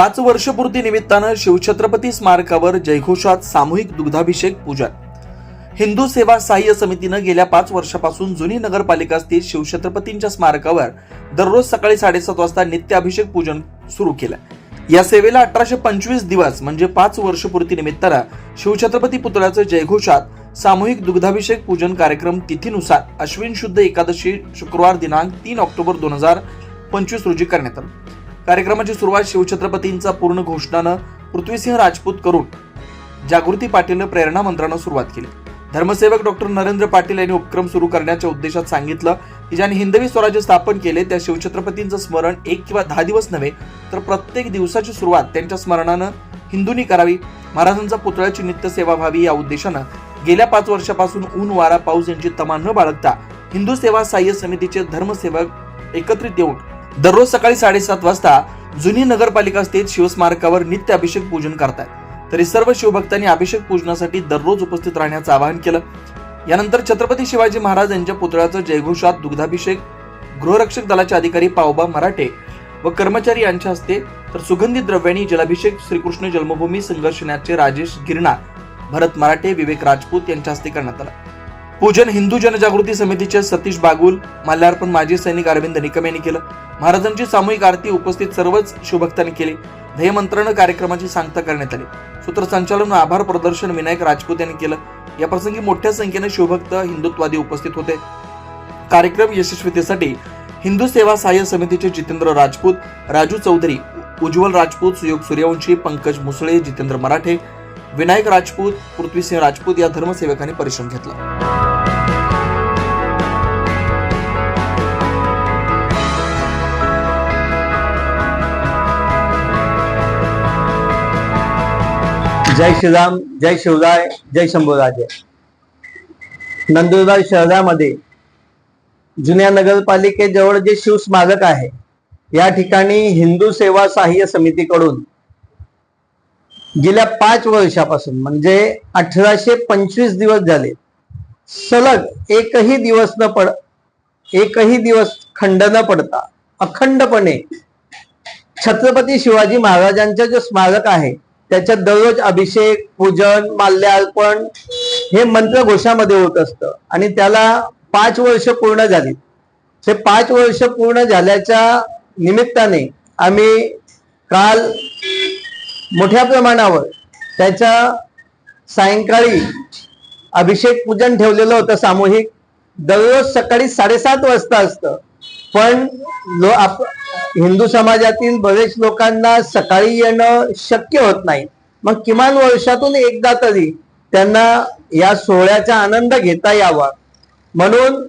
पाच वर्षपूर्ती निमित्तानं शिवछत्रपती स्मारकावर जयघोषात सामूहिक दुग्धाभिषेक पूजन. हिंदू सेवा सहाय्य समितीनं गेल्या पाच वर्षापासून जुनी नगरपालिका स्थित शिवछत्रपतींच्या स्मारकावर दररोज सकाळी साडेसात वाजता नित्य अभिषेक पूजन सुरू केलं. या सेवेला अठराशे पंचवीस दिवस म्हणजे पाच वर्षपूर्ती निमित्तानं शिवछत्रपती पुतळ्याचं जयघोषात सामूहिक दुग्धाभिषेक पूजन कार्यक्रम तिथीनुसार अश्विन शुद्ध एकादशी शुक्रवार दिनांक तीन ऑक्टोबर दोन हजार पंचवीस रोजी करण्यात आला. कार्यक्रमाची सुरुवात शिवछत्रपतींचा पूर्ण घोषणानं पृथ्वीसिंह राजपूत करून जागृती पाटीलनं प्रेरणा मंत्रानं सुरुवात केली. धर्मसेवक डॉक्टर नरेंद्र पाटील यांनी उपक्रम सुरू करण्याच्या उद्देशात सांगितलं की ज्याने हिंदवी स्वराज्य स्थापन केले त्या शिवछत्रपतींचं स्मरण एक किंवा दहा दिवस नव्हे तर प्रत्येक दिवसाची सुरुवात त्यांच्या स्मरणानं हिंदूंनी करावी. महाराजांचा पुतळ्याची नित्य सेवा व्हावी या उद्देशानं गेल्या पाच वर्षापासून ऊन वारा पाऊस यांची तमा न बाळगता हिंदू सेवा सहाय्य समितीचे धर्मसेवक एकत्रित येऊन दररोज सकाळी साडेसात वाजता जुनी नगरपालिका स्थित शिवस्मारकावर नित्य अभिषेक पूजन करतात तरी सर्व शिवभक्तांनी अभिषेक पूजनासाठी दररोज उपस्थित राहण्याचं आवाहन केलं. यानंतर छत्रपती शिवाजी महाराज यांच्या पुतळ्याचं जयघोषात दुग्धाभिषेक गृहरक्षक दलाचे अधिकारी पावबा मराठे व कर्मचारी यांच्या हस्ते तर सुगंधी द्रव्यांनी जलाभिषेक श्रीकृष्ण जन्मभूमी संघर्षणाचे राजेश गिरणार भरत मराठे विवेक राजपूत यांच्या हस्ते करण्यात आला. पूजन हिंदू जनजागृती समितीचे सतीश बागुल माल्यार्पण माजी सैनिक अरविंद निकम यांनी केलं. महाराजांची सामूहिक आरती उपस्थित सर्वच शिवभक्तांनी केली. ध्येयमंत्रण कार्यक्रमाची सांगता करण्यात आली. सूत्रसंचालन आभार प्रदर्शन विनायक राजपूत यांनी केलं. या प्रसंगी मोठ्या संख्येने शिवभक्त हिंदुत्वादी उपस्थित होते. कार्यक्रम यशस्वीतेसाठी हिंदू सेवा सहाय्य समितीचे जितेंद्र राजपूत राजू चौधरी उज्ज्वल राजपूत सुयोग सूर्यवंशी पंकज मुसळे जितेंद्र मराठे विनायक राजपूत पृथ्वीसिंह राजपूत या धर्मसेवकांनी परिश्रम घेतला. जय श्रीराम जय शिवराय जय शंभूराजे नंदुरबार शहरामध्ये जुन्या नगरपालिकेजवळ जे शिवस्मारक आहे या ठिकाणी हिंदू सेवा सहाय्य समितीकडून गेल्या पाच वर्षापासून म्हणजे अठराशे पंचवीस दिवस झाले सलग एकही दिवस न पड एकही दिवस खंड न पडता अखंडपणे छत्रपती शिवाजी महाराजांचं जे स्मारक आहे त्याच्यात दररोज अभिषेक पूजन माल्यार्पण हे मंत्र घोषामध्ये होत असतं. आणि त्याला पाच वर्ष पूर्ण झाली. हे पाच वर्ष पूर्ण झाल्याच्या निमित्ताने आम्ही काल मोठ्या प्रमाणावर त्याच्या सायंकाळी अभिषेक पूजन ठेवलेलं होतं सामूहिक. दररोज सकाळी साडेसात वाजता असतं. पण लो आप हिंदू समाजातील बरेच लोकांना सकाळी येणं शक्य होत नाही. मग किमान वर्षातून एकदा तरी त्यांना या सोहळ्याचा आनंद घेता यावा. म्हणून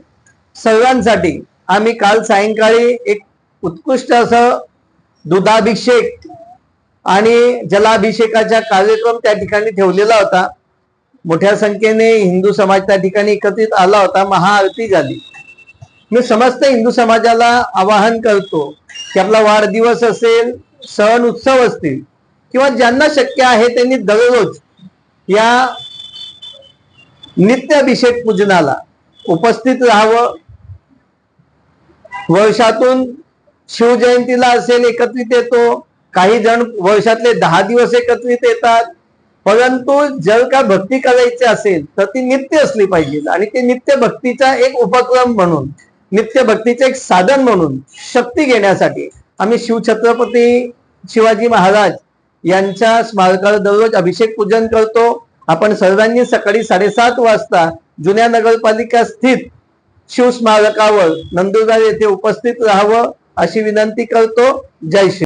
सर्वांसाठी आम्ही काल सायंकाळी एक उत्कृष्ट असं दुधाभिषेक आणि जलाभिषेकाचा कार्यक्रम त्या ठिकाणी ठेवलेला होता. मोठ्या संख्येने हिंदू समाज त्या ठिकाणी एकत्रित आला होता महाआरती झाली. मी समस्त हिंदू समाजाला आवाहन करतो की आपला वाढदिवस असेल सण उत्सव असतील किंवा ज्यांना शक्य आहे त्यांनी दररोज या नित्याभिषेक पूजनाला उपस्थित राहावं. वर्षातून शिवजयंतीला असेल एकत्रित येतो काही जण वर्षातले दहा दिवस एकत्रित येतात परंतु जर का भक्ती करायची असेल तर ती नित्य असली पाहिजे. आणि ते नित्य भक्तीचा एक उपक्रम म्हणून नित्य भक्तीचे एक साधन म्हणून शक्ती घेण्यासाठी आम्ही शिवछत्रपती शिवाजी महाराज यांच्या स्मारकाला दररोज अभिषेक पूजन करतो. आपण सर्वांनी सकाळी साडेसात वाजता जुन्या नगरपालिका स्थित शिवस्मारकावर नंदुरबार येथे उपस्थित राहावं अशी विनंती करतो. जय श्री